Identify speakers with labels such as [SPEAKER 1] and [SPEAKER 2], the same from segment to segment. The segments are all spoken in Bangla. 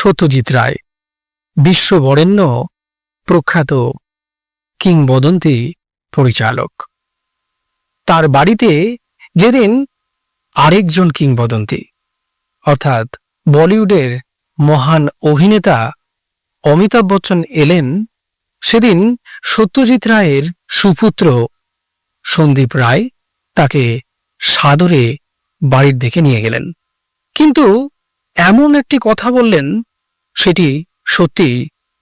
[SPEAKER 1] সত্যজিৎ রায়, বিশ্ববরেণ্য প্রখ্যাত কিংবদন্তি পরিচালক। তার বাড়িতে যেদিন আরেকজন কিংবদন্তি, অর্থাৎ বলিউডের মহান অভিনেতা অমিতাভ বচ্চন এলেন, সেদিন সত্যজিৎ রায়ের সুপুত্র সন্দীপ রায় তাকে সাদরে বাড়ির দিকে নিয়ে গেলেন। কিন্তু এমন একটি কথা বললেন সেটি সত্যি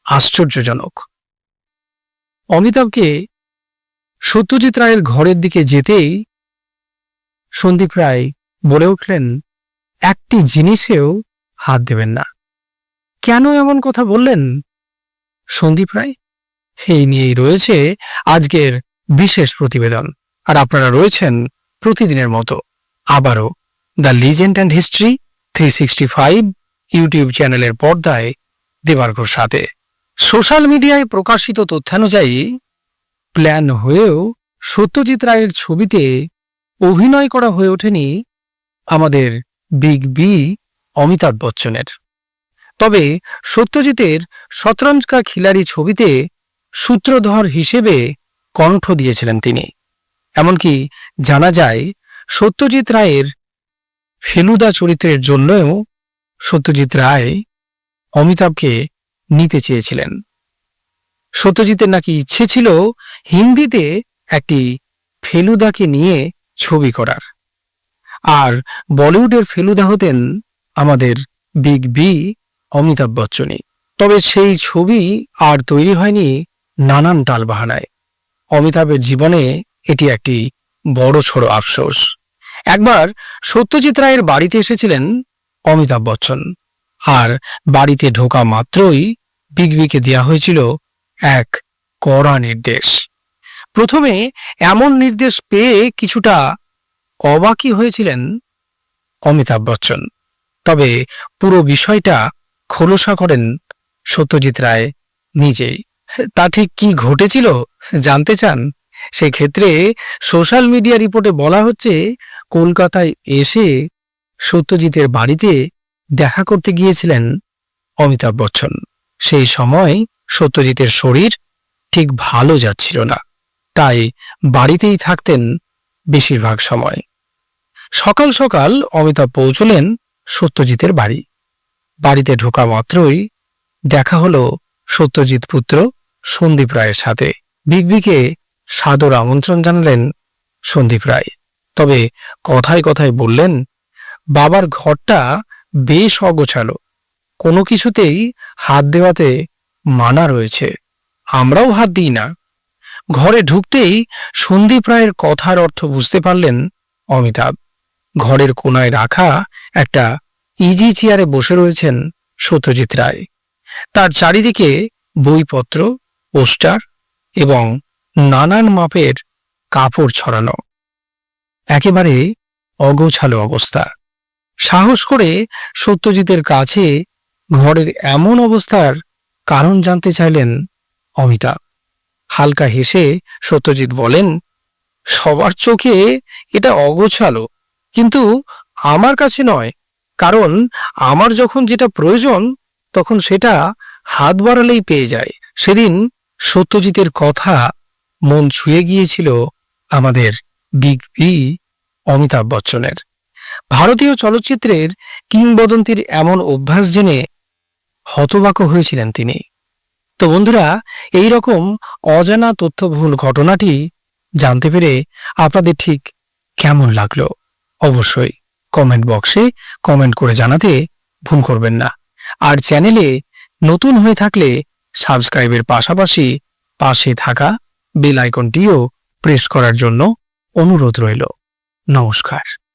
[SPEAKER 1] আশ্চর্যজনক। অমিতাভকে সত্যজিৎ রায়ের ঘরের দিকে যেতেই সন্দীপ রায় বলে উঠলেন, একটি জিনিসেও হাত দেবেন না। কেন এমন কথা বললেন? সন্দীপ রায়। এই নিয়েই রয়েছে আজকের বিশেষ প্রতিবেদন, আর আপনারা রয়েছেন প্রতিদিনের মতো। আবারও the legend and history three sixty five YouTube চ্যানেলের পর্দায় দেবার্ঘর সাথে সোশ্যাল মিডিয়ায় প্রকাশিত তথ্যানুযায়ী প্ল্যান হয়েও সত্যজিৎ রায়ের ছবিতে অভিনয় করা হয়ে ওঠেনি আমাদের বিগ বি অমিতাভ বচ্চনের। তবে সত্যজিতের শতরঞ্জ কা খিলাড়ি ছবিতে সূত্রধর হিসেবে কণ্ঠ দিয়েছিলেন তিনি। এমনকি জানা যায়, সত্যজিৎ রায়ের ফেলুদা চরিত্রের জন্যও সত্যজিৎ রায় অমিতাভকে নিতে চেয়েছিলেন। সত্যজিতের নাকি ইচ্ছে ছিল হিন্দিতে একটি ফেলুদাকে নিয়ে ছবি করার। আর বলিউডের ফেলুদা হতেন আমাদের বিগ বি অমিতাভ বচ্চনই। তবে সেই ছবি আর তৈরি হয়নি নানান টালবাহানায়। অমিতাভের জীবনে এটি একটি বড় সড়ো আফসোস। একবার সত্যজিৎ রায়ের বাড়িতে এসেছিলেন অমিতাভ বচ্চন। আর বাড়িতে ঢোকা মাত্রই বিগ বিকে দেওয়া হয়েছিল এক কড়া নির্দেশ। প্রথমে এমন নির্দেশ পেয়ে কিছুটা অবাকই হয়েছিলেন অমিতাভ বচ্চন। তবে পুরো বিষয়টা খোলসা করেন সত্যজিৎ রায় নিজেই। তা ঠিক কি ঘটেছিল জানতে চান? সেক্ষেত্রে সোশ্যাল মিডিয়া রিপোর্টে বলা হচ্ছে, কলকাতায় এসে সত্যজিতের বাড়িতে দেখা করতে গিয়েছিলেন অমিতাভ বচ্চন। সেই সময় সত্যজিতের শরীর ঠিক ভালো যাচ্ছিল না, তাই বাড়িতেই থাকতেন বেশিরভাগ সময়। সকাল সকাল অমিতাভ পৌঁছলেন সত্যজিতের বাড়ি। বাড়িতে ঢোকা মাত্রই দেখা হলো সত্যজিৎ পুত্র সন্দীপ রায়ের সাথে। বিগবিকে সাদর আমন্ত্রণ জানালেন সন্দীপ রায়। তবে কথায় কথায় বললেন বাবার ঘরটা বেশ অগোছালো। কোনো কিছুতেই হাত দেওয়াতে মানা রয়েছে। আমরাও হাত দিই না। ঘরে ঢুকতেই সন্দীপ রায়ের কথার অর্থ বুঝতে পারলেন অমিতাভ। ঘরের কোনায় রাখা একটা ইজি চেয়ারে বসে রয়েছেন সত্যজিৎ রায়। তার চারিদিকে বইপত্র, পোস্টার এবং নানান মাপের কাপড় ছড়ানো। একেবারে অগোছালো অবস্থা। সাহস করে সত্যজিতের কাছে ঘরের এমন অবস্থার কারণ জানতে চাইলেন অমিতাভ হালকা হেসে সত্যজিৎ বলেন, সবার চোখে এটা অগোছালো, কিন্তু আমার কাছে নয়। কারণ আমার যখন যেটা প্রয়োজন, তখন সেটা হাত বাড়ালেই পেয়ে যায়। সেদিন সত্যজিতের কথা মন ছুঁয়ে গিয়েছিল আমাদের বিগ বি অমিতাভ বচ্চনের। ভারতীয় চলচ্চিত্রের কিংবদন্তির এমন অভ্যাস জেনে হতবাক হয়েছিলেন তিনি। তো বন্ধুরা এই রকম অজানা তথ্যবহুল ঘটনাটি জানতে পেরে আপনাদের ঠিক কেমন লাগল? অবশ্যই কমেন্ট বক্সে কমেন্ট করে জানাতে ভুল করবেন না। আর চ্যানেলে নতুন হয়ে থাকলে সাবস্ক্রাইবের পাশাপাশি পাশে থাকা বেল আইকনটিও প্রেস করার জন্য অনুরোধ রইল। নমস্কার।